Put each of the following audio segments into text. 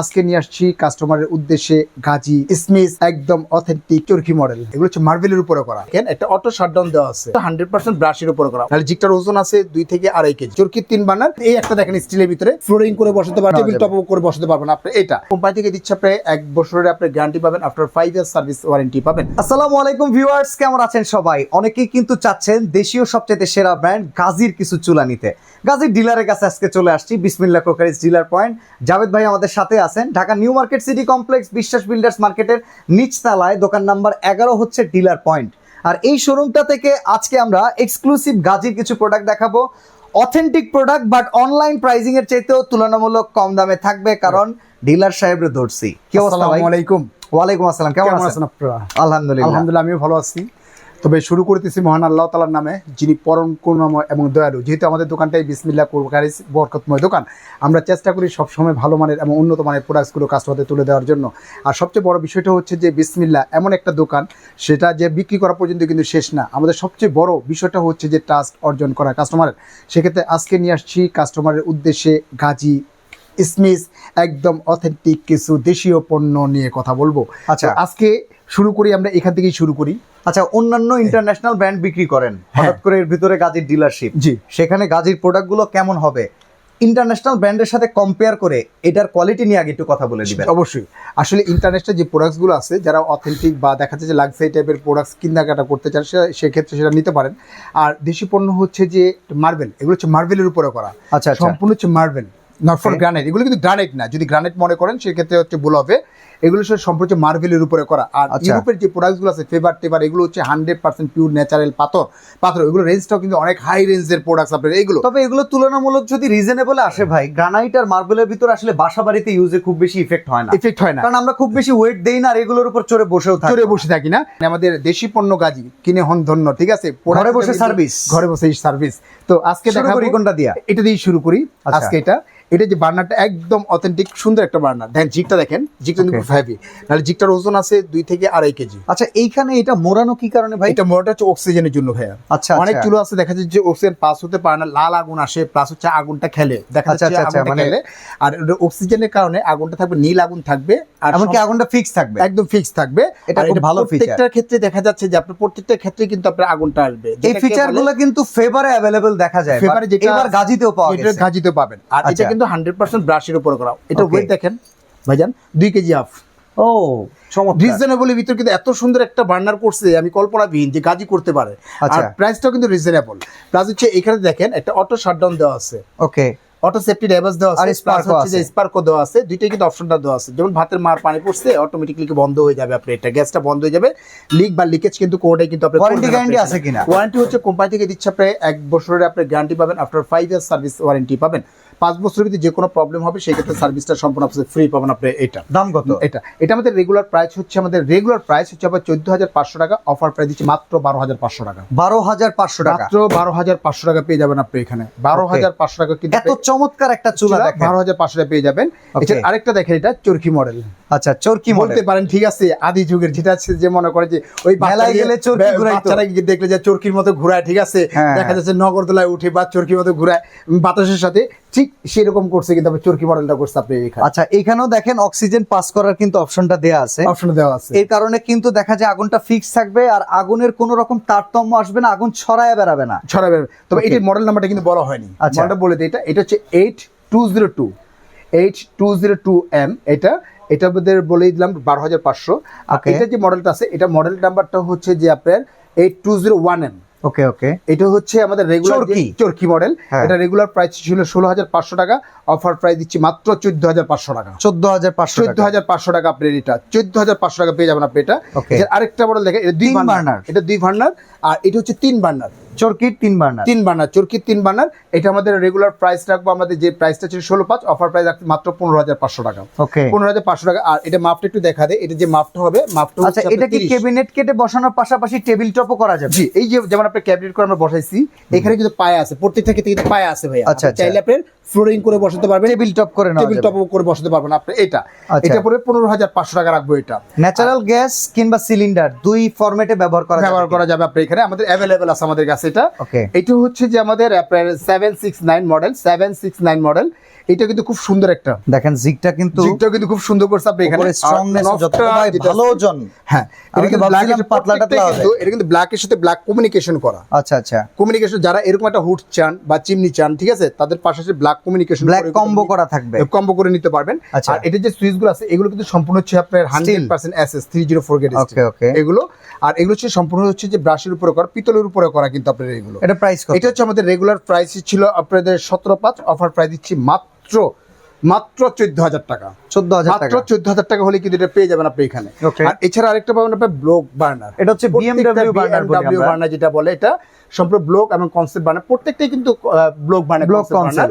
আজকে নিয়ে আসছি কাস্টমারের উদ্দেশ্যে গাজি স্মিস একদম অথেন্টিক চরকি মডেল এগুলো হচ্ছে মার্বেলের উপরে করা। কেন একটা অটো শাটডাউন দেওয়া আছে। হান্ড্রেড পার্সেন্ট ব্রাশের উপরে করা। তাহলে জিকটার ওজন আছে দুই থেকে আড়াই কেজি। চরকির তিন বানার। এই একটা দেখেন স্টিলের ভিতরে। ফ্লোরিং করে বসাতে পারবেন টেবিল টপ করে বসাতে পারবেন আপনি। এটা কোম্পানি থেকে দিচ্ছে আপনি এক বছরের আপনি গ্যারান্টি পাবেন after five year service warranty পাবেন। আসসালামু আলাইকুম ভিউয়ার্স কেমন আছেন সবাই? অনেকেই কিন্তু চাচ্ছেন দেশীয় সবচেয়ে সেরা ব্র্যান্ড গাজীর কিছু চুলা নিতে। গাজীর ডিলারের কাছে আজকে চলে আসছি বিসমিল্লা ক্রোকারিজ ডিলার পয়েন্ট জাভেদ ভাই আমাদের সাথে আছেন। Dhaka new market city complex Biswas builders মার্কেটের নিচতলায় দোকান নাম্বার এগারো হচ্ছে ডিলার পয়েন্ট। আর এই শোরুমটা থেকে আজকে আমরা এক্সক্লুসিভ গাজীর কিছু প্রোডাক্ট দেখাবো। Authentic product but online pricing এর চাইতেও তুলনামূলক কম দামে থাকবে কারণ ডিলার সাহেবরে ধরছি। কি অবস্থা আলাইকুম। ওয়ালাইকুম আসসালাম কেমন আছেন আপনারা? আলহামদুলিল্লাহ। আলহামদুলিল্লাহ আমিও ভালো আছি। তবে শুরু করতেছি মহান আল্লাহ তালার নামে যিনি পরম করুণাময় এবং দয়ালু। যেহেতু আমাদের দোকানটাই বিসমিল্লা কোরকারিস বরকতময় দোকান আমরা চেষ্টা করি সবসময় ভালো মানের এবং উন্নত মানের প্রোডাক্টসগুলো কাস্টমারদের তুলে দেওয়ার জন্য। আর সবচেয়ে বড় বিষয়টা হচ্ছে যে বিসমিল্লা এমন একটা দোকান সেটা যে বিক্রি করা পর্যন্ত কিন্তু শেষ না। আমাদের সবচেয়ে বড় বিষয়টা হচ্ছে যে ট্রাস্ট অর্জন করা কাস্টমারের সেক্ষেত্রে আজকে নিয়ে আসছি কাস্টমারের উদ্দেশ্যে গাজী স্মিস একদম অথেন্টিক কিছু দেশীয় পণ্য নিয়ে কথা বলব। আচ্ছা। আজকে শুরু করি আমরা এখান থেকেই শুরু করি। আচ্ছা অন্যান্য ইন্টারন্যাশনাল ব্র্যান্ড বিক্রি করেন। হঠাৎ করে এর ভিতরে গাজীর ডিলারশিপ জি। সেখানে গাজীর প্রোডাক্টগুলো কেমন হবে? ইন্টারন্যাশনাল ব্র্যান্ডের সাথে কম্পেয়ার করে এটার কোয়ালিটি নিয়ে আগে একটু কথা বলে দিবেন। অবশ্যই। আসলে ইন্টারন্যাশনাল যে প্রোডাক্টসগুলো আছে যারা অথেন্টিক বা দেখা যাচ্ছে যে লাক্সারি টাইপের প্রোডাক্টস কেনাকাটা করতে চান সেক্ষেত্রে সেটা নিতে পারেন। আর দেশি পণ্য হচ্ছে যে মার্বেল এগুলো হচ্ছে মার্বেলের উপরে করা। আচ্ছা আচ্ছা। সম্পূর্ণ হচ্ছে মার্বেল নট ফর. গ্রানাইট এগুলো কিন্তু গ্রানাইট না। যদি গ্রানাইট মনে করেন সেক্ষেত্রে হচ্ছে ভুল হবে এগুলো সব সম্পূর্ণ হচ্ছে মার্বেলের উপরে করা। আর আচ্ছা। ইউরোপের যে প্রোডাক্টসগুলো আছে ফেভার টেভার এগুলো হচ্ছে হান্ড্রেড পার্সেন্ট পিওর ন্যাচারাল পাথর। পাথর এগুলো রেঞ্জটাও কিন্তু অনেক হাই রেঞ্জের প্রোডাক্টস আপনার। এইগুলো। তবে এগুলো তুলনামূলক যদি রিজনেবল আসে ভাই গ্রানাইট আর মার্বেলের ভিতরে আসলে বাসা বাড়িতে ইউজে খুব বেশি ইফেক্ট হয় না। এফেক্ট হয় না। কারণ আমরা খুব বেশি ওয়েট দেই না আর এগুলোর উপর চড়ে বসেও থাকি। চড়ে বসে থাকি না। আমাদের দেশি পণ্য গাজি কিনে হন ধন্য ঠিক আছে? ঘরে বসে সার্ভিস ঘরে বসে সার্ভিস তো আজকে দেখাবো করি কোনটা দিয়া? এটা দিয়ে শুরু করি আচ্ছা। আজকে এটা। এটা যে বার্নারটা একদম অথেন্টিক সুন্দর একটা বার্নার। দেখেন। জিকটা দেখেন জিকটা হেভি। নাহলে জিকটার ওজন আছে দুই থেকে আড়াই কেজি। আচ্ছা এইখানে এটা মোড়ানো কি কারণে ভাই? এটা মোটরটা হচ্ছে অক্সিজেনের জন্য ভাইয়া। আচ্ছা অনেক আচ্ছা। চুলো আছে দেখা যাচ্ছে যে অক্সিজেন পাস হতে পারে না লাল আগুন আসে প্লাস হচ্ছে আগুনটা খেলে। দেখা আচ্ছা, যাচ্ছে আচ্ছা, আগুনটা মানে- খেলে। আর অক্সিজেনের কারণে আগুনটা থাকবে নীল আগুন থাকবে আর এমনকি আগুনটা ফিক্স থাকবে। একদম ফিক্স থাকবে। এটা খুব ভালো feature। প্রত্যেকটার ক্ষেত্রে দেখা যাচ্ছে যে আপনার প্রত্যেকটা ক্ষেত্রে কিন্তু আপনার আগুনটা আসবে। এই যেটাকে ফিচারগুলো কিন্তু ফেভারে অ্যাভেলেবল দেখা যায় ফেভারে যেটা এবার গাজীতেও পাওয়া এটা গেছে। পাবেন। আর এটা। কিন্তু হান্ড্রেড পার্সেন্ট ব্রাশের উপরে করা। এটা ওয়েট দেখেন। ভাইজান দুই কেজি হাফ ও চমৎকার। রিজনেবলের ভিতর কিন্তু এত সুন্দর একটা বার্নার করছে আমি কল্পনাবিহীন যে গাজি করতে পারে। আর আচ্ছা। প্রাইসটাও কিন্তু রিজনেবল প্লাস হচ্ছে এখানে দেখেন একটা অটো শাটডাউন দেওয়া আছে। ওকে অটো সেফটি ড্যামেজ দেওয়া আছে প্লাস ও হচ্ছে যে স্পার্কও দেওয়া আছে দুইটাই কিন্তু অপশনটা দেওয়া আছে। যেমন ভাতের মার পানি পড়ছে অটোমেটিক্যালি বন্ধ হয়ে যাবে আপনার এটা গ্যাসটা বন্ধ হয়ে যাবে। লিক বা লিকেজ কিন্তু কোনোটাই কিন্তু আপনার Warranty guarantee আছে কিনা? ওয়ারেন্টি হচ্ছে কোম্পানি থেকে দিচ্ছে প্রায় এক বছরের আপনার গ্যারান্টি পাবেন after five year service warranty পাবেন। পাঁচ বছরের ভিতরে যে কোনো প্রবলেম হবে সেই ক্ষেত্রে সার্ভিসটা সম্পূর্ণ আপনাদের ফ্রি পাবেন আপনি এটা। দাম কত? এটা। এটা আমাদের রেগুলার প্রাইস হচ্ছে আমাদের রেগুলার প্রাইস হচ্ছে আবার চোদ্দ হাজার পাঁচশো টাকা অফার প্রাইস দিচ্ছে মাত্র বারো হাজার পাঁচশো টাকা। বারো হাজার পাঁচশো টাকা? মাত্র বারো হাজার পাঁচশো টাকা পেয়ে যাবেন আপনি এখানে। বারো হাজার পাঁচশো টাকা কিন্তু এত চমৎকার একটা চুলা দেখেন। বারো হাজার পাঁচশো টাকা পেয়ে যাবেন। আরেকটা দেখেন এটা চরকি মডেল আচ্ছা চরকি বলতে পারেন ঠিক আছে আদি যুগের যেটা আছে যে মনে করে যে ওই মেলায় গেলে চরকি ঘুরাইতো। বাচ্চারা দেখলে যে চরকির মতো ঘুরায় ঠিক আছে হ্যাঁ, দেখা হ্যাঁ। যাচ্ছে নগরদোলায় উঠে বা চরকির মতো ঘুরায় বাতাসের সাথে ঠিক সেরকম করছে কিন্তু চরকি মডেলটা করছে আপনি এখানে আচ্ছা এখানেও দেখেন অক্সিজেন পাস করার কিন্তু অপশনটা দেয়া আছে অপশন দেওয়া আছে এর কারণে কিন্তু দেখা যায় আগুনটা ফিক্স থাকবে আর আগুনের কোন রকম তারতম্য আসবে না আগুন ছড়ায় বেড়াবে না ছড়াবে তবে Okay. এটির মডেল নাম্বারটা কিন্তু বলা হয়নি আচ্ছা। বলে দিই এটা এটা হচ্ছে eight two zero two eight two zero two M এটা এটা আমাদের বলেই দিলাম বারো হাজার পাঁচশো। আর এটা যে মডেলটা আছে এটা মডেল নাম্বারটা হচ্ছে যে আপনার eight two zero one M okay okay এটা হচ্ছে আমাদের রেগুলার চরকি। চরকি মডেল হ্যাঁ। এটা রেগুলার প্রাইস ছিল ষোলো হাজার পাঁচশো টাকা অফার প্রাইস দিচ্ছি মাত্র চোদ্দ হাজার পাঁচশো টাকা। চোদ্দ হাজার পাঁচশো চোদ্দ হাজার পাঁচশো টাকা আপনার এটা চোদ্দ হাজার পাঁচশো টাকা পেয়ে যাবেন আপনি এটা। আরেকটা মডেল দেখেন এটা দুই ভার্নার এটা দুই ভার্নার আর এটা হচ্ছে তিন বার্নার। চরকির তিন বার্নার। তিন বার্নার চরকির তিন বার্নার। এটা আমাদের রেগুলার প্রাইস রাখব আমাদের যে প্রাইসটা ছিল ষোলো পাঁচ অফার প্রাইস রাখতে মাত্র পনেরো হাজার পাঁচশো টাকা। ওকে। পনেরো হাজার পাঁচশো টাকা। আর এটা মাপটা একটু দেখা দেয় এটা যে মাপটা হবে মাপটা আচ্ছা এটা কি ক্যাবিনেট কেটে বসানোর পাশাপাশি টেবিল টপও করা যাবে? জি এই যে যেমন আপনার ক্যাবিনেট করে আমরা বসাইছি এখানে কিন্তু পায়া আছে প্রত্যেকটা ক্ষেত্রে কিন্তু পায়া আছে ভাইয়া। আচ্ছা, আচ্ছা। চাইলে আপনার ফ্লোরিং করে বসাতে পারবেন টেবিল টপ করে টেবিল টপ করে বসাতে পারবেন আপনি এটা। আচ্ছা। এটা পরে পনেরো হাজার পাঁচশো টাকা রাখব এটা। ন্যাচারাল গ্যাস কিংবা সিলিন্ডার দুই ফরম্যাটে ব্যবহার করা ব্যবহার করা যাবে আপনার এখানে আমাদের অ্যাভেলেবেল আছে আমাদের কাছে। এটা। ওকে এটা হচ্ছে যে আমাদের আপনার seven six nine model seven six nine model এটা কিন্তু খুব সুন্দর একটা। দেখেন জিগটা কিন্তু জিগটাও কিন্তু খুব সুন্দর করছে আপনি এখানে। স্ট্রংনেস যত ভালো ওজন। হ্যাঁ এটা কিন্তু ভাবছিলাম এর পাতলা টাতলা প্রত্যেকটাই হবে। কিন্তু- এটা কিন্তু ব্ল্যাকের সাথে ব্ল্যাক কমিউনিকেশন করা। আচ্ছা আচ্ছা। কমিউনিকেশন যারা এরকম একটা হুড চান বা চিমনি চান ঠিক আছে তাদের পাশাপাশি ব্ল্যাক কমিউনিকেশন ব্ল্যাক কম্বো করা থাকবে। কম্বো করে নিতে পারবেন। আচ্ছা। আর এটা যে সুইচগুলো আছে এগুলো কিন্তু সম্পূর্ণ হচ্ছে আপনার hundred percent S S three zero four gate okay okay এগুলো। আর এগুলো হচ্ছে সম্পূর্ণ হচ্ছে যে ব্রাশের উপরে করা পিতলের উপরে করা কিন্তু আপনার এগুলো। এটা প্রাইস কত? এটা হচ্ছে আমাদের রেগুলার প্রাইস ছিল আপনাদের সতেরো পাঁচ অফার প্রাইস দিচ্ছি মাত্র মাত্র মাত্র চোদ্দ হাজার টাকা। চোদ্দ হাজার মাত্র চোদ্দ হাজার টাকা হলে কিন্তু এটা পেয়ে যাবেন আপনি এখানে। আর এছাড়া আরেকটা পাবেন আপনার ব্লক বার্নার এটা হচ্ছে বলি বার্নার যেটা বলে এটা সম্পূর্ণ ব্লক এবং কনসেপ্ট বার্নার প্রত্যেকটাই কিন্তু block burner block burner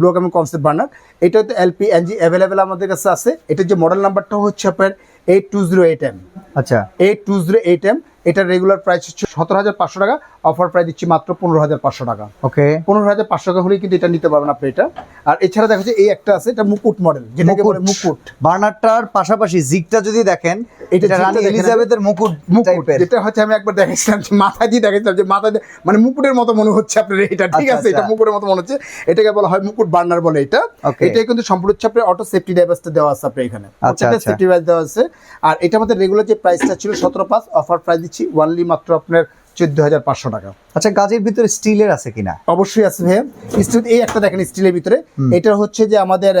block এবং কনসেপ্ট বার্নার এটা তো এলপি এনজি অ্যাভেলেবেল আমাদের কাছে আছে। এটার যে মডেল নাম্বারটা হচ্ছে আপনার eight two zero eight M আচ্ছা। Eight two zero eight M এটার রেগুলার প্রাইস হচ্ছে সতেরো হাজার পাঁচশো টাকা অফার প্রাইস দিচ্ছি মাত্র পনেরো হাজার পাঁচশো টাকা ওকে পনেরো হাজার পাঁচশো টাকা হলেই কিন্তু এটা নিতে পারবেন আপনি এটা। আর এছাড়া দেখা যাচ্ছে এই একটা আছে এটা মুকুট মডেল যেটাকে বলে মুকুট। বার্নারটার পাশাপাশি জিগটা যদি দেখেন এটা এটা রানী এলিজাবেথের মুকুট মুকুট যেটা হচ্ছে আমি একবার দেখেছিলাম যে মাথা দিয়ে দেখেছিলাম যে মাথা মানে মুকুটের মতো মনে হচ্ছে আপনার এটা ঠিক আচ্ছা, আছে? এটা আচ্ছা। মুকুটের মতো মনে হচ্ছে। এটাকে বলা হয় মুকুট বার্নার বলে এটা. এটা কিন্তু সম্পূর্ণ হচ্ছে আপনার অটো সেফটি ডাইভার্সটা দেওয়া আছে আপনার এখানে। আচ্ছা, আচ্ছা। সেফটি ডাইভার্স দেওয়া আছে। আর এটা আমাদের রেগুলার যে প্রাইসটা ছিল সতেরো পাঁচ অফার প্রাইস দিচ্ছি ওয়ানলি মাত্র আপনার চোদ্দ হাজার পাঁচশো টাকা। আচ্ছা গাজের ভিতরে স্টিলের আছে কিনা? অবশ্যই আছে ভাইয়া। স্টিল এই একটা দেখেন স্টিলের ভিতরে। এটা হচ্ছে যে আমাদের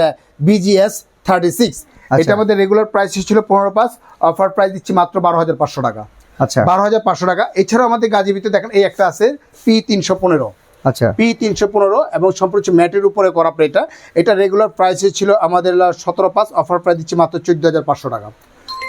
বিজিএস থার্টি সিক্স। এটা আমাদের রেগুলার প্রাইস ছিল পনেরো পাঁচ অফার প্রাইস দিচ্ছি মাত্র বারো হাজার পাঁচশো টাকা। আচ্ছা। বারো হাজার পাঁচশো টাকা। এছাড়াও আমাদের গাজীর ভিতরে দেখেন এই একটা আছে পি তিনশো পনেরো আচ্ছা। পি তিনশো পনেরো এবং সম্পূর্ণ হচ্ছে ম্যাটের উপরে করা এটা এটা রেগুলার প্রাইসে ছিল আমাদের সতেরো পাঁচ অফার প্রাইস দিচ্ছি মাত্র চোদ্দ হাজার পাঁচশো টাকা।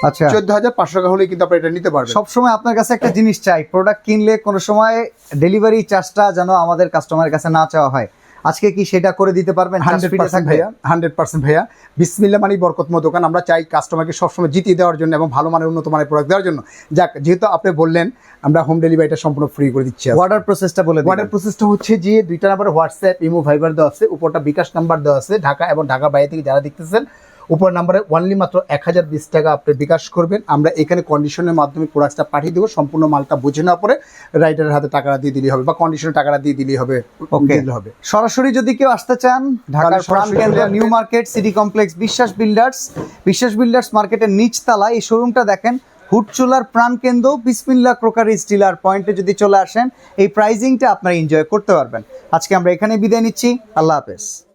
আচ্ছা। চোদ্দ হাজার পাঁচশো টাকা হলে কিন্তু আপনি এটা নিতে পারবেন। সবসময় আপনার কাছে একটা জিনিস চাই প্রোডাক্ট কিনলে কোনো সময় ডেলিভারি চার্জটা যেন আমাদের কাস্টমারের কাছে না চাওয়া হয়। আজকে কি সেটা করে দিতে পারবেন? হান্ড্রেড পার্সেন্ট ভাইয়া হান্ড্রেড পার্সেন্ট ভাইয়া। বিসমিল্লা মানে বরকতময় দোকান আমরা চাই কাস্টমারকে সবসময় জিতিয়ে দেওয়ার জন্য এবং ভালো মানের উন্নত মানের প্রোডাক্ট দেওয়ার জন্য। যাক যেহেতু আপনি বললেন আমরা হোম ডেলিভারিটা সম্পূর্ণ ফ্রি করে দিচ্ছি। অর্ডার প্রসেসটা বলে ওয়াটার প্রসেসটা হচ্ছে যে দুইটা নাম্বার হোয়াটসঅ্যাপ ইমো ভাইবার দেওয়া আছে উপরটা বিকাশ নাম্বার দেওয়া আছে ঢাকা এবং ঢাকা বাইরে থেকে যারা দেখতেছেন উপর নাম্বারে ওয়ানলি মাত্র এক হাজার বিশ টাকা আপনি বিকাশ করবেন। আমরা এখানে কন্ডিশনের মাধ্যমে প্রোডাক্টটা পাঠিয়ে দেবো। সম্পূর্ণ মালটা বুঝে নেওয়ার পরে রাইডারের হাতে টাকাটা দিয়ে দিলেই হবে বা কন্ডিশনের টাকাটা দিয়ে দিলেই হবে ওকে দিলে হবে। সরাসরি যদি কেউ আসতে চান ঢাকার তাহলে প্রাণ কেন্দ্র new market city complex Biswas builders Biswas builders মার্কেটের নিচতলায় এই শোরুমটা দেখেন হুটচুলার প্রাণ কেন্দ্র বিসমিল্লা ক্রোকারি স্টিলার পয়েন্টে যদি চলে আসেন এই প্রাইজিংটা আপনারা এনজয় করতে পারবেন। আজকে আমরা এখানে বিদায় নিচ্ছি। আল্লাহ হাফেজ।